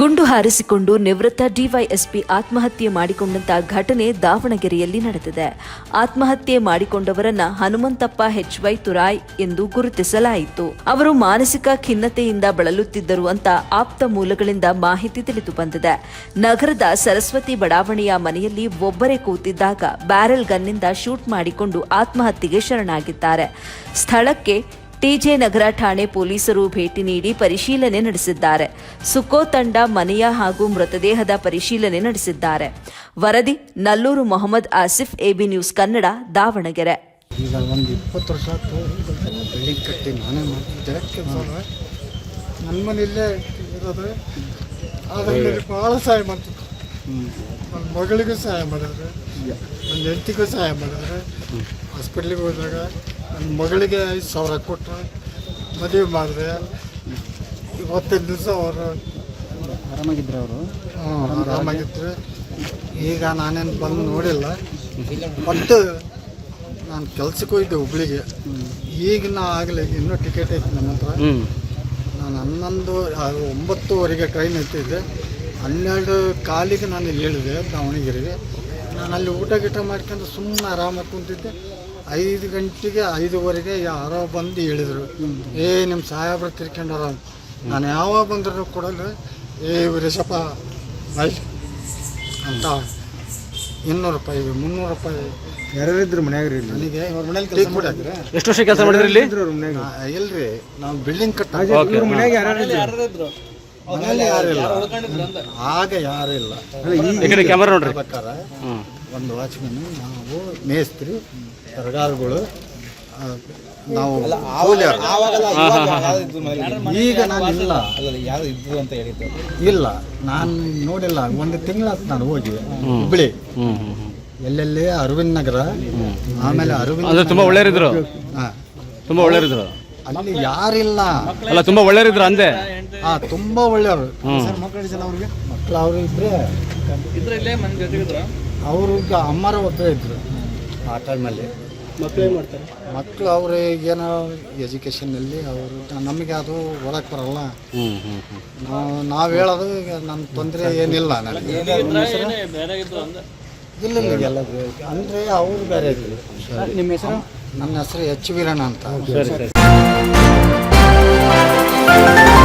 ಗುಂಡು ಹಾರಿಸಿಕೊಂಡು ನಿವೃತ್ತ ಡಿವೈಎಸ್ಪಿ ಆತ್ಮಹತ್ಯೆ ಮಾಡಿಕೊಂಡಂತಹ ಘಟನೆ ದಾವಣಗೆರೆಯಲ್ಲಿ ನಡೆದಿದೆ. ಆತ್ಮಹತ್ಯೆ ಮಾಡಿಕೊಂಡವರನ್ನ ಹನುಮಂತಪ್ಪ ಎಚ್ ಹೆಚ್ವೈ ತುರಾಯ್ ಎಂದು ಗುರುತಿಸಲಾಯಿತು. ಅವರು ಮಾನಸಿಕ ಖಿನ್ನತೆಯಿಂದ ಬಳಲುತ್ತಿದ್ದರು ಅಂತ ಆಪ್ತ ಮೂಲಗಳಿಂದ ಮಾಹಿತಿ ತಿಳಿದು ಬಂದಿದೆ. ನಗರದ ಸರಸ್ವತಿ ಬಡಾವಣೆಯ ಮನೆಯಲ್ಲಿ ಒಬ್ಬರೇ ಕೂತಿದ್ದಾಗ ಬ್ಯಾರೆಲ್ ಗನ್ನಿಂದ ಶೂಟ್ ಮಾಡಿಕೊಂಡು ಆತ್ಮಹತ್ಯೆಗೆ ಶರಣಾಗಿದ್ದಾರೆ. ಸ್ಥಳಕ್ಕೆ ಟಿಜೆ ನಗರ ಠಾಣೆ ಪೊಲೀಸರು ಭೇಟಿ ನೀಡಿ ಪರಿಶೀಲನೆ ನಡೆಸಿದ್ದಾರೆ. ಸುಕೋ ತಂಡ ಮನೆಯ ಹಾಗೂ ಮೃತದೇಹದ ಪರಿಶೀಲನೆ ನಡೆಸಿದ್ದಾರೆ. ವರದಿ ನಲ್ಲೂರು ಮೊಹಮ್ಮದ್ ಆಸಿಫ್ ಎಬಿ ನ್ಯೂಸ್ ಕನ್ನಡ ದಾವಣಗೆರೆ. ಈಗ ಒಂದು ಇಪ್ಪತ್ತು ವರ್ಷ ಆಯ್ತು ಬಿಲ್ಡಿಂಗ್ ಕಟ್ಟಿ ನಾನೇ ಮಾಡ್ತಿದ್ದೆ. ನನ್ನ ಮನೆಯಲ್ಲೇ ಇರೋದು. ಆದರೆ ಭಾಳ ಸಹಾಯ ಮಾಡ್ತಿತ್ತು ನನ್ನ ಮಗಳಿಗೂ ಸಹಾಯ ಮಾಡಿದ್ರೆ. ನನ್ನ ಹೆಂಡತಿಗೂ ಸಹಾಯ ಮಾಡಿದ್ರೆ ಹಾಸ್ಪಿಟ್ಲಿಗೆ ಹೋದಾಗ ನನ್ನ ಮಗಳಿಗೆ ಐದು ಸಾವಿರ ಕೊಟ್ಟರು ಮದುವೆ ಮಾಡಿದೆ. ಇವತ್ತೈದು ದಿವಸ ಅವರು ಆರಾಮಾಗಿದ್ರು ಅವರು? ಆರಾಮಾಗಿದ್ರು. ಈಗ ನಾನೇನು ಬಂದು ನೋಡಿಲ್ಲ. ಮತ್ತು ನಾನು ಕೆಲ್ಸಕ್ಕೆ ಹೋಗಿದ್ದೆ ಹುಬ್ಳಿಗೆ. ಈಗ ನಾ ಆಗಲಿ ಇನ್ನೂ ಟಿಕೆಟ್ ಐತೆ ನಮ್ಮ ಹತ್ರ. ನಾನು ಹನ್ನೊಂದು ಒಂಬತ್ತುವರೆಗೆ ಟ್ರೈನ್ ಎತ್ತಿದ್ದೆ. ಹನ್ನೆರಡು ಕಾಲಿಗೆ ನಾನು ಇಲ್ಲಿ ಹೇಳಿದೆ ದಾವಣಗೆರೆಗೆ. ನಾನು ಅಲ್ಲಿ ಊಟ ಗೀಟ ಮಾಡ್ಕೊಂಡು ಸುಮ್ಮನೆ ಆರಾಮಾಗಿ ಕುಂತಿದ್ದೆ. ಐದು ಗಂಟೆಗೆ ಐದುವರೆಗೆ ಯಾರೋ ಬಂದು ಹೇಳಿದರು ಏ ನಿಮ್ಮ ಸಾಹೇಬ್ರು ತಿರ್ಕೊಂಡಾರ ನಾನು ಯಾವಾಗ ಬಂದರೂ ಕೊಡಲ್ಲ ಏ ವೀರೇಶಪ್ಪ ಬಾಯ್ ಅಂತ ಇನ್ನೂರು ರೂಪಾಯಿ ಮುನ್ನೂರು ರೂಪಾಯಿ ಯಾರಿದ್ರು ಮನ್ಯಾಗ ರೀ ನನಗೆ ಕೆಲಸ ಕುಡಿಯೋದು. ಎಷ್ಟು ವರ್ಷ ಕೆಲಸ ಮಾಡಿದ್ರಿ ಇಲ್ಲಿ? ಇಲ್ರಿ ನಾವು ಬಿಲ್ಡಿಂಗ್ ಕಟ್ಟ ಇವ್ರ ಮನ್ಯಾಗ ಮನೇಲಿ ಯಾರಿಲ್ಲ ಆಗ ಯಾರಿಲ್ಲ ಇಲ್ಲ. ಕಡೆ ಕ್ಯಾಮರಾ ನೋಡ್ರಿ. ಪ್ರಕಾರ ಒಂದು ವಾಚ್ಮನ್ ನಾವು ಮೇಸ್ತ್ರಿ ಸರ್ಕಾರಗಳು ನಾವು. ಈಗ ನಾನು ಇಲ್ಲ ಯಾರು ಇದ್ದು ಅಂತ ಹೇಳಿದ್ದು? ಇಲ್ಲ. ನಾನು ನೋಡಿಲ್ಲ. ಒಂದು ತಿಂಗಳಾಯ್ತು ನಾನು ಹೋಗಿ. ಹುಬ್ಳಿ. ಎಲ್ಲೆಲ್ಲೇ? ಅರವಿಂದ್ ನಗರ. ಆಮೇಲೆ ಅರವಿಂದ್ ತುಂಬಾ ಒಳ್ಳೆಯರಿದ್ರು ಹಾ. ತುಂಬಾ ಒಳ್ಳೆಯರಿದ್ರು ಅಲ್ಲಿ ಯಾರಿಲ್ಲ. ಅಲ್ಲ ತುಂಬಾ ಒಳ್ಳೆಯವರಿದ್ರು ಅಂದೆ. ಹಾ ತುಂಬಾ ಒಳ್ಳೆಯವರು. ಹ್ಮ್. ಅವ್ರಿಗೆ? ಮಕ್ಕಳು ಅವರು ಇದ್ರೆ ಅವರು ಈಗ ಅಮ್ಮರ ಒಬ್ಬರೇ ಇದ್ರು. ಆ ಟೈಮಲ್ಲಿ ಮಕ್ಕಳು ಅವರು ಏನೋ ಎಜುಕೇಷನ್ನಲ್ಲಿ ಅವರು ನಮಗೆ ಅದು ಓದಕ್ಕೆ ಬರಲ್ಲ. ನಾವು ನಾವು ಹೇಳೋದು ಈಗ ನನ್ನ ತೊಂದರೆ ಏನಿಲ್ಲ ನನಗೆ. ಇಲ್ಲ ಇಲ್ಲ ಎಲ್ಲ ಅಂದರೆ ಅವರು ಬೇರೆ ಇದ್ರು. ನಿಮ್ಮ ಹೆಸರು? ನನ್ನ ಹೆಸರು ಎಚ್ ವೀರಣ್ಣ ಅಂತ. ಸರಿ ಸರಿ